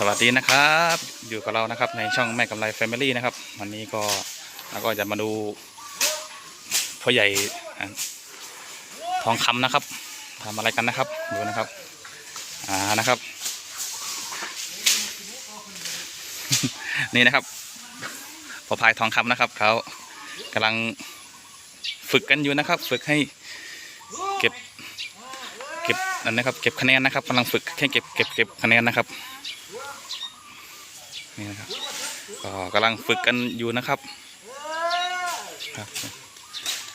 สวัสดีนะครับ อยู่กับเรานะครับในช่องแม่กำไรแฟมิลี่นะครับ วันนี้ก็เราก็จะมาดูพ่อใหญ่ทองคำนะครับทำอะไรกันนะครับดูนะครับ อ่านะครับ นี่นะครับพอพายทองคำนะครับเขากำลังฝึกกันอยู่นะครับ ฝึกให้ ก็บอันนะครับเก็บคะแนนนะครับกำลังฝึกให้เก็บเก็บเก็บคะแนนนะครับนี่นะครับก็กำลังฝึกกันอยู่นะครับครับ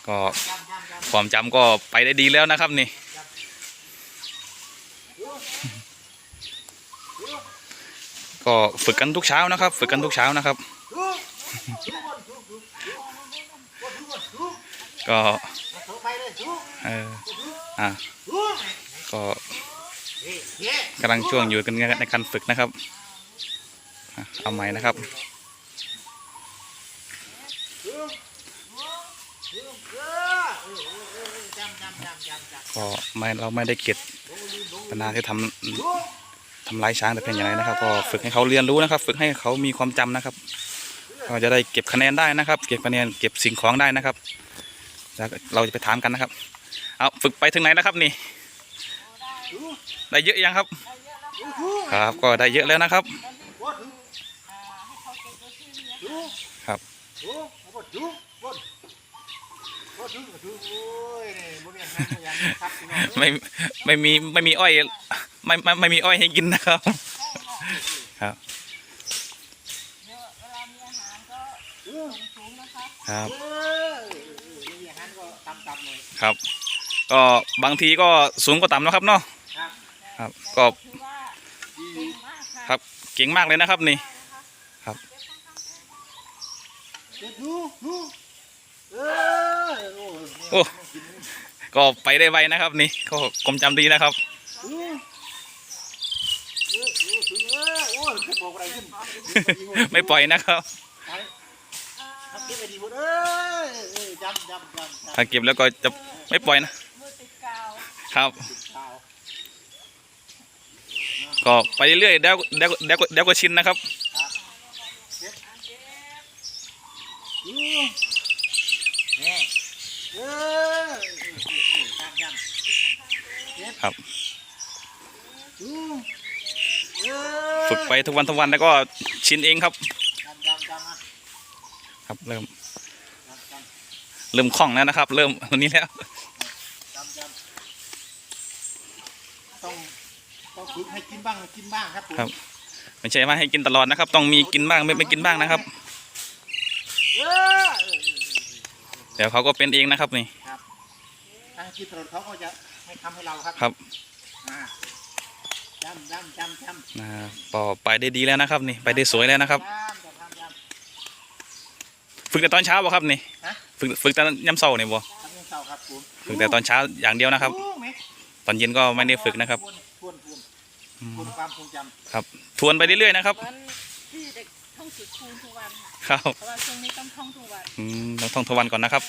ก็ความจำก็ไปได้ดีแล้วนะครับนี่ก็ฝึกกันทุกเช้านะครับ ฝึกกันทุกเช้านะครับ ก็เออ อะก็กำลังช่วงอยู่กันในการฝึกนะครับ เอาใหม่นะครับก็ไม่เราไม่ได้เก็บปัญหาที่ทำทำร้ายช้างแต่เพียงอย่างไรนะครับ ก็ฝึกให้เขาเรียนรู้นะครับ ฝึกให้เขามีความจำนะครับก็จะได้เก็บคะแนนได้นะครับ เก็บคะแนนเก็บสิ่งของได้นะครับ แล้วเราจะไปถามกันนะครับ เอาฝึกไปถึงไหนแล้วครับนี่ ได้เยอะยังครับ ครับก็ได้เยอะแล้วนะครับ ครับไม่ไม่มีไม่มีอ้อยไม่ไม่ไม่มีอ้อยให้กินนะครับ ครับครับ ครับ ก็บางทีก็สูงก็ต่ำนะครับเนาะครับก็ครับเก่งมากเลยนะครับนี่โอ้ก็ไปได้ไวนะครับนี่ก็กลมจำดีนะครับไม่ปล่อยนะครับ ถ้าเก็บแล้วก็จะไม่ปล่อยนะครับก็ไปเรื่อยๆเดี๋ยวเดี๋ยวเดี๋ยวเดี๋ยวก็ชินนะครับครับฝึกไปทุกวันทุกวันแล้วก็ชินเองครับ ครับเริ่ม เริ่มคล่องแล้วนะครับ เริ่มวันนี้แล้วต้องต้องฝึกให้กินบ้างกินบ้างครับผมครับไม่ใช่ว่าให้กินตลอดนะครับ ต้องมีกินบ้างไม่ไม่กินบ้างนะครับเออเดี๋ยวเขาก็เป็นเองนะครับนี่ทางกินตลอดเขาก็จะให้ทำให้เราครับครับอ่าจำจำจำจำนะปอไปได้ดีแล้วนะครับ นี่ไปได้สวยแล้วนะครับจำจำจำจำ ฝึกแต่ตอนเช้าบ่ครับนี่ฮะ ฝึกฝึกแต่ย้ำเช้านี่บ่ทำเงินเก่าครับผมฝึกแต่ตอนเช้าอย่างเดียวนะครับ รู้ไหมตอนเย็นก็ไม่ได้ฝึกนะครับ ทวนทวนทวนอืมทวนความทรงจครับ ทวนไปเรื่อยๆนะครับ วันที่เด็กท่องสุดคูณทุกวันค่ะครับเพราะว่าช่วงนี้ต้องท่องทุกวันอืมต้องท่องทวนก่อนนะครับ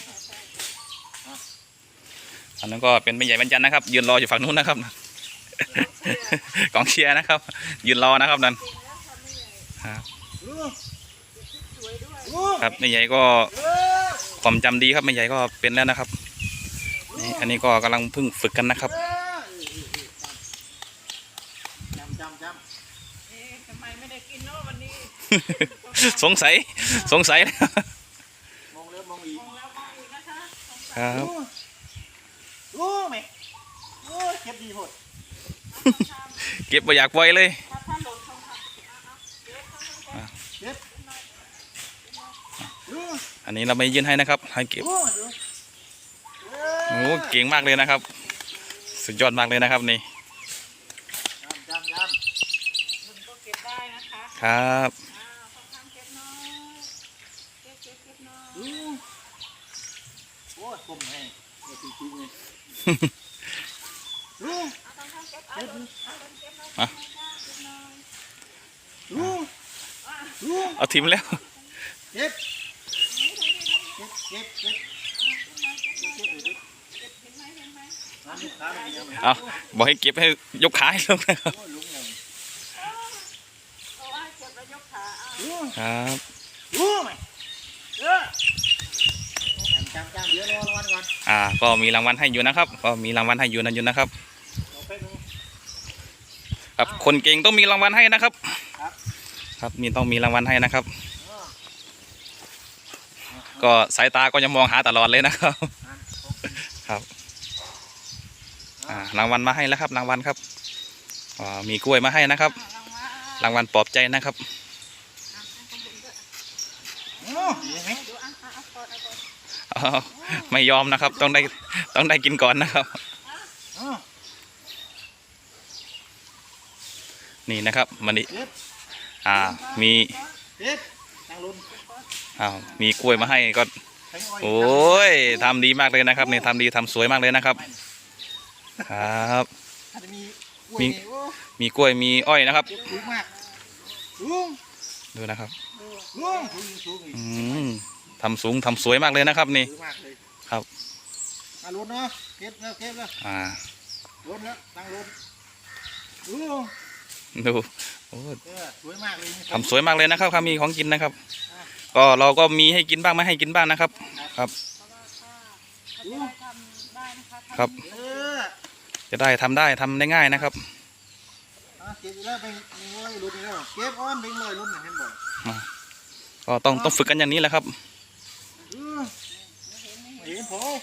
อันนั้นก็เป็นไม่ใหญ่บรรจันนะครับ ยืนรออยู่ฝั่งนู้นนะครับ กองเชียร์นะครับ ยืนรอนะครับนั่นครับำรู้รู้ ครับไม่ใหญ่ก็เออความจำดีครับไม่ใหญ่ก็เป็นแล้วนะครับนี่อันนี้ก็กำลังเพิ่งฝึกกันนะครับเออจำจำจเอ๊ะทำไมไม่ได้กินเนาะวันนี้สงสัยสงสัยำมองแล้วมองอีกมองแล้วมองอีกนะคะครับรู้รู้ไหมโอ้ยเจ็บดีหมดเก็บไปอยากไว้เลย ถ้าถ้าหล่นทองคำเอาเอาเดี๋ยวเขาต้องแก้ เจ็บรู้ อันนี้เราไม่ยื่นให้นะครับ ให้เก็บรู้รู้เอโอ้อเก่งมากเลยนะครับ สุดยอดมากเลยนะครับนี่จำจำจมันก็เก็บได้นะคะครับอ้าวทองคำเก็บน้อยเก็บเก็บเก็บน้อยำรู้โอ้ยกลมแห้งเนี่ยจริงๆเลยรู้เอาทองคำเก็บเอาเอาเก็บน้อยมาเก็บน้อยรู้รู้เอาทิมแล้ว ก็บเก็บน้อยเอาบอกให้เก็บให้ยกขาให้ลงนะครับโอ้ยลุงเลยแล้วยกขาเอาดูครับดูไหมเออจำจำเดี๋ยวรอรางวัลก่อนอ่า ก็มีรางวัลให้อยู่นะครับ ก็มีรางวัลให้อยู่นะอยู่นะครับแบนึงครับ คนเก่งต้องมีรางวัลให้นะครับ ครับครับมีต้องมีรางวัลให้นะครับ ก็สายตาก็ยังมองหาตลอดเลยนะครับอะครับอ่ารางวัลมาให้แล้วครับรางวัลครับอ่ามีกล้วยมาให้นะครับ รางวัลรางวัลปลอบใจนะครับอะให้คนอื่นด้วยโอ้ดีไหมดูอะอะเอาก่อนเอาก่อนอ้าวไม่ยอมนะครับ ต้องได้ต้องได้กินก่อนนะครับอ๋อนี่นะครับมันนี่เจ็บอ่ามีเจ็บนั่งลง อ้าวมีกล้วยมาให้ก็ โอ้ยทำดีมากเลยนะครับนี่ทำดีทำสวยมากเลยนะครับ ครับ มีมีกล้วยมีอ้อยนะครับดูนะครับสูงสูงสูงอีกอืมทำสูงทำสวยมากเลยนะครับนี่ครับอะลงเนาะเก็บแล้วเก็บแล้วอ่าลงแล้วนั่งลงดูดูโอ้สวยมากเลยทำสวยมากเลยนะครับครับมีของกินนะครับ ก็เราก็มีให้กินบ้างไม่ให้กินบ้างนะครับ ครับจะได้ทำได้นะคะทำครับ จะได้ทำได้ทำได้ง่ายนะครับเก็บแล้วเป็นเป็นร้อยลุ้นแล้วเก็บอ้อนเป็นร้อยลุ้นเห็นบ่ก็ต้องต้องฝึกกันอย่างนี้แหละครับ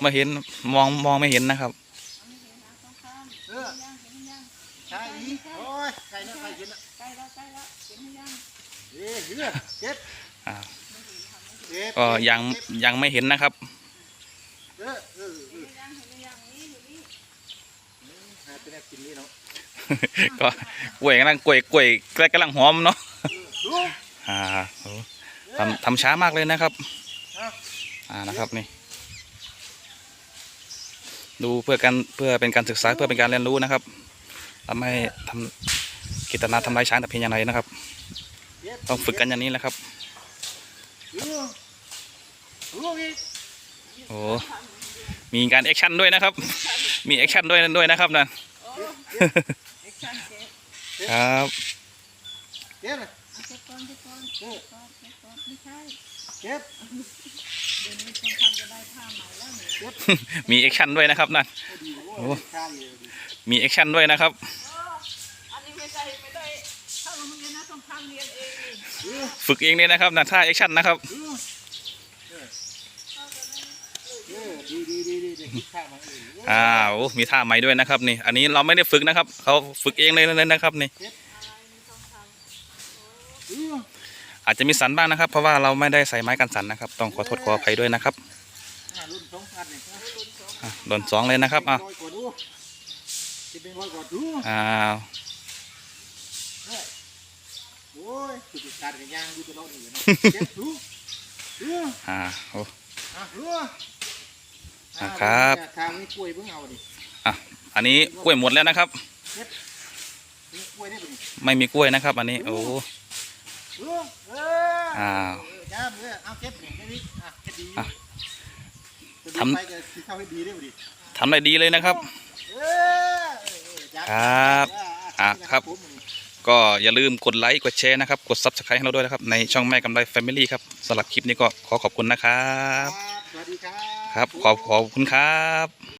มาเห็นมองมองไม่เห็นนะครับใช่โอ้ยไก่เนี่ยไก่กินละใกล้แล้วใกล้แล้วเห็นยังเอ้ยเลือดเก็บอ่า ก็ยังยังไม่เห็นนะครับก็กล้วยกำลังกล้วยกล้วยใกล้กำลังหอมเนาะอ่าทำทำช้ามากเลยนะครับอ่านะครับนี่ดูเพื่อการเพื่อเป็นการศึกษาเพื่อเป็นการเรียนรู้นะครับทำให้ทำกิจนาทำลายช้างแต่เพียงอย่างไรนะครับ ต้องฝึกกันอย่างนี้แหละครับ โอ้มีการแอคชั่นด้วยนะครับ มีแอคชั่นด้วยด้วยนะครับนะโอ้เอ็กชั่นเก็บครับเก็บเลยเอาเก็บก่อนเก็บก่อนเออก่อนเก็บก่อนไม่ใช่เก็บเดี๋ยวนี้ต้องทำจะได้ผ้าใหม่แล้วเนี่ยมีแอคชั่นด้วยนะครับนะโอ้ดีโอ้โอ้ยข้าวเยอะดีมีแอคชั่นด้วยนะครับโอ้อันนี้ไม่ได้ไม่ได้เข้าโรงเรียนนะต้องทำเรียนเองนี่เออฝึกเองเลยนะครับนะท่าแอคชั่นนะครับ เออ เข้ากันเลย เออดีดีดีดีดีคิดข้าวมาเองอ้าวมีท่าใหม่ด้วยนะครับนี่ อันนี้เราไม่ได้ฝึกนะครับเขาฝึกเองเลยเลยนะครับนี่อะไรนี่ต้องทำเอออาจจะมีสันบ้างนะครับ เพราะว่าเราไม่ได้ใส่ไม้กันสันนะครับ ต้องขอโทษขออภัยด้วยนะครับอะรุ่นสองพันเนี่ยอะโดนสองเลยนะครับอะร้อยกว่าดูจะเป็นร้อยกว่าดูอ้าวโอ้ องอยู่นะเจ็บดูดูอ่าโอ้อะดูอะครับ ทางนี้กล้วยเพิ่งเอาดิอันนี้กล้วยหมดแล้วนะครับ นี่กล้วยได้ปะนี่ไม่มีกล้วยนะครับ อันนี้โอ้ดูเอออ้าวเออจ้าเออเอาเก็บนี่แค่นี้อะแค่ดีอะจะทำ ไปจะสิเข้าให้ดีได้ปะดิทำได้ดีเลยนะครับ เออเออเออจ้าครับเอะครับ ผมนี่ก็อย่าลืมกดไลค์กดแชร์นะครับ กด subscribe ให้เราด้วยนะครับ ในช่องแม่กำไร Family ครับสำหรับคลิปนี้ก็ขอขอบคุณนะครับสวัสดีครับ ครับ ขอบขอบคุณครับ